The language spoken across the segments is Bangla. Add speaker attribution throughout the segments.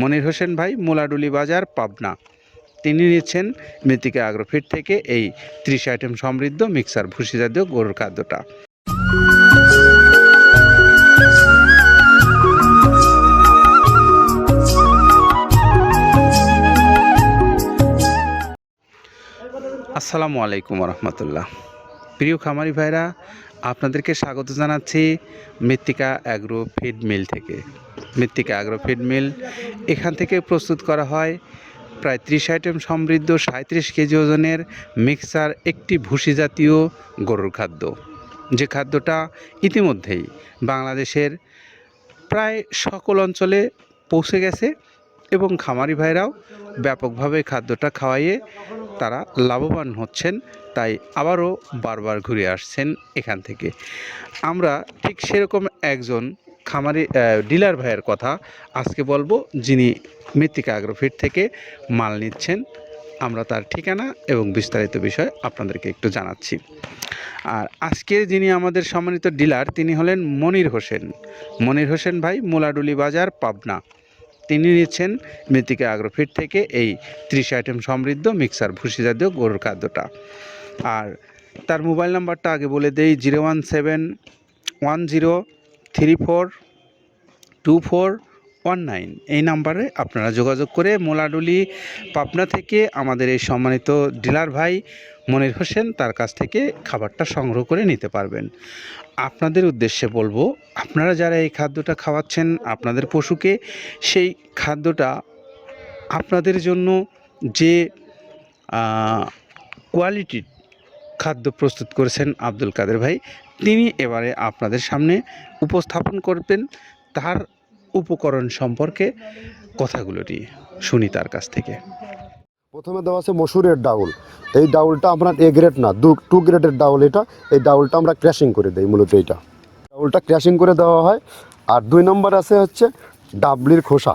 Speaker 1: মনির হোসেন ভাই, মোলাডুলি বাজার, পাবনা। তিনি নিচ্ছেন মৃত্তিকা আগ্রোফিট থেকে এই ত্রিশ আইটেম সমৃদ্ধ মিক্সার ভুসি জাতীয় গরুর খাদ্যটা। আসসালামু আলাইকুম রহমতুল্লাহ প্রিয় খামারি ভাইরা, আপনাদেরকে স্বাগত জানাচ্ছি মৃত্তিকা অ্যাগ্রো ফিড মিল থেকে। মৃত্তিকা অ্যাগ্রো ফিড মিল। এখান থেকে প্রস্তুত করা হয় প্রায় ত্রিশ আইটেম সমৃদ্ধ সাঁত্রিশ কেজি ওজনের মিক্সার একটি ভুসি জাতীয় গরুর খাদ্য। যে খাদ্যটা ইতিমধ্যেই বাংলাদেশের প্রায় সকল অঞ্চলে পৌঁছে গেছে এবং খামারি ভাইরাও ব্যাপকভাবে খাদ্যটা খাওয়াইয়ে তারা লাভবান হচ্ছেন, তাই আবারও বারবার ঘুরে আসছেন এখান থেকে। আমরা ঠিক সেরকম একজন খামারি ডিলার ভাইয়ের কথা আজকে বলব, যিনি মৃত্তিকা আগ্রোফিট থেকে মাল নিচ্ছেন, আমরা তার ঠিকানা এবং বিস্তারিত বিষয় আপনাদেরকে একটু জানাচ্ছি। আর আজকে যিনি আমাদের সম্মানিত ডিলার, তিনি হলেন মনির হোসেন। মনির হোসেন ভাই, মোলাডুলি বাজার, পাবনা। তিনি নিচ্ছেন মৃত্তিকা আগ্রোফিট থেকে এই ত্রিশ আইটেম সমৃদ্ধ মিক্সার ভুসি জাতীয় গরুর খাদ্যটা। আর তার মোবাইল নাম্বারটা আগে বলে দেই, zero one seven one zero three four, two four, one nine. এই নাম্বারে আপনারা যোগাযোগ করে মোলাডুলি পাবনা থেকে আমাদের এই সম্মানিত ডিলার ভাই মনির হোসেন তার কাছ থেকে খাবারটা সংগ্রহ করে নিতে পারবেন। আপনাদের উদ্দেশ্যে বলব, আপনারা যারা এই খাদ্যটা খাওয়াচ্ছেন আপনাদের পশুকে, সেই খাদ্যটা আপনাদের জন্য যে কোয়ালিটির খাদ্য প্রস্তুত করেছেন আব্দুল কাদের ভাই। তিনি এবারে আপনাদের সামনে উপস্থাপন করবেন তার উপকরণ সম্পর্কে কথাগুলোটি শুনি তার কাছ থেকে।
Speaker 2: প্রথমে দেওয়া আছে মসুরের ডাউল। এই ডাউলটা আপনার এ গ্রেড না, দু টু গ্রেডের ডাউল এটা। এই ডাউলটা আমরা ক্র্যাশিং করে দিই মূলত এইটা। ডাউলটা ক্র্যাশিং করে দেওয়া হয়। আর দুই নম্বর আছে হচ্ছে ডাবলির খোসা।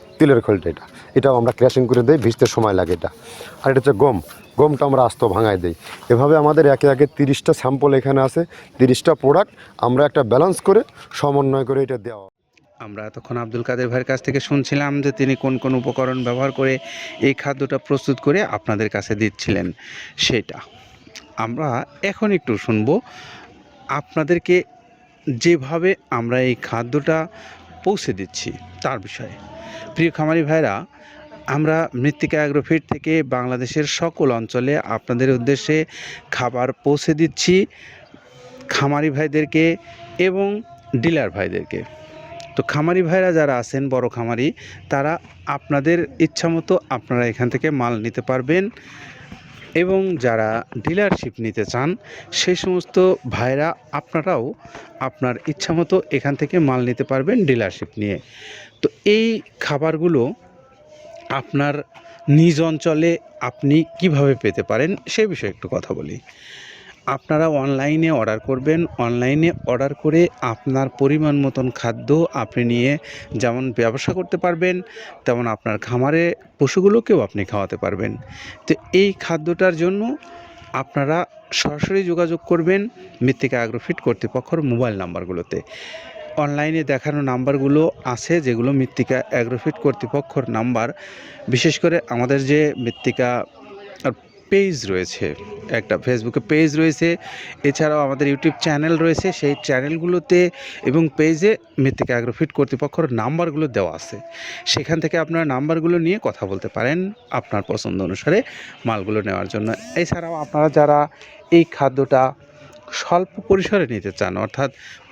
Speaker 2: তিলের খোলটা এটা। এটাও আমরা ক্র্যাশিং করে দিই, ভিজতে সময় লাগে এটা। আর এটা হচ্ছে গম। গমটা আমরা আস্ত ভাঙায় দিই। এভাবে আমাদের একে একে তিরিশটা স্যাম্পল এখানে আছে, তিরিশটা প্রোডাক্ট আমরা একটা ব্যালেন্স করে সমন্বয় করে এটা দেওয়া।
Speaker 1: আমরা এতক্ষণ আব্দুল কাদের ভাইয়ের কাছ থেকে শুনছিলাম যে তিনি কোন কোন উপকরণ ব্যবহার করে এই খাদ্যটা প্রস্তুত করে আপনাদের কাছে দিচ্ছিলেন সেটা। আমরা এখন একটু শুনব আপনাদেরকে যেভাবে আমরা এই খাদ্যটা পৌঁছে দিচ্ছি তার বিষয়ে। প্রিয় খামারি ভাইরা, আমরা মৃত্তিকা অ্যাগ্রোফিট থেকে বাংলাদেশের সকল অঞ্চলে আপনাদের উদ্দেশ্যে খাবার পৌঁছে দিচ্ছি খামারি ভাইদেরকে এবং ডিলার ভাইদেরকে। তো খামারি ভাইরা যারা আছেন, বড় খামারি, তারা আপনাদের ইচ্ছামতো আপনারা এখান থেকে মাল নিতে পারবেন। এবং যারা ডিলারশিপ নিতে চান, সেই সমস্ত ভাইরা আপনারাও আপনার ইচ্ছামতো এখান থেকে মাল নিতে পারবেন ডিলারশিপ নিয়ে। তো এই খাবারগুলো আপনার নিজ অঞ্চলে আপনি কীভাবে পেতে পারেন, সে বিষয়ে একটু কথা বলি। আপনারা অনলাইনে অর্ডার করবেন। অনলাইনে অর্ডার করে আপনার পরিমাণ মতন খাদ্য আপনি নিয়ে যেমন ব্যবসা করতে পারবেন, তেমন আপনার খামারে পশুগুলোকেও আপনি খাওয়াতে পারবেন। তো এই খাদ্যটার জন্য আপনারা সরাসরি যোগাযোগ করবেন মৃত্তিকা অ্যাগ্রোফিট কর্তৃপক্ষর মোবাইল নাম্বারগুলোতে। অনলাইনে দেখানো নাম্বারগুলো আছে যেগুলো মৃত্তিকা অ্যাগ্রোফিট কর্তৃপক্ষর নাম্বার। বিশেষ করে আমাদের যে মৃত্তিকা পেজ রয়েছে, একটা ফেসবুকে পেজ রয়েছে, এছাড়াও আমাদের ইউটিউব চ্যানেল রয়েছে, সেই চ্যানেলগুলোতে এবং পেজে মৃত্তিকা অ্যাগ্রোফিট কর্তৃপক্ষর নাম্বারগুলো দেওয়া আছে। সেখান থেকে আপনার নাম্বারগুলো নিয়ে কথা বলতে পারেন আপনার পছন্দ অনুসারে মালগুলো নেওয়ার জন্য। এছাড়াও আপনারা যারা এই খাদ্যটা স্বল্প পরিসরে নিতে চান, অর্থাৎ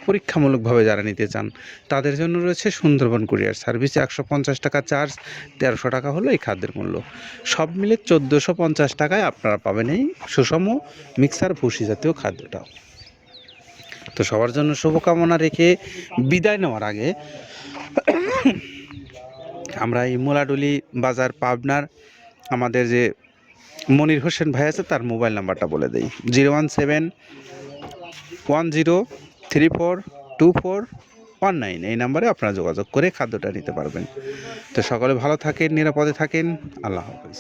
Speaker 1: পরীক্ষামূলকভাবে যারা নিতে চান, তাদের জন্য রয়েছে সুন্দরবন কুরিয়ার সার্ভিস। একশো পঞ্চাশ টাকা চার্জ তেরোশো টাকা হলো এই খাদ্যের মূল্য। সব মিলে চোদ্দোশো পঞ্চাশ টাকায় আপনারা পাবেন এই সুষম মিক্সার ভুসি জাতীয় খাদ্যটা তো সবার জন্য শুভকামনা রেখে বিদায় নেওয়ার আগে আমরা এই মোলাডুলি বাজার পাবনার আমাদের যে মনির হোসেন ভাই আছে, তার মোবাইল নাম্বারটা বলে দিই। Zero one seven one zero three four two four one nine এই নাম্বারে আপনারা যোগাযোগ করে খাদ্যটা নিতে পারবেন। তো সকলে ভালো থাকেন, নিরাপদে থাকেন। আল্লাহ হাফেজ।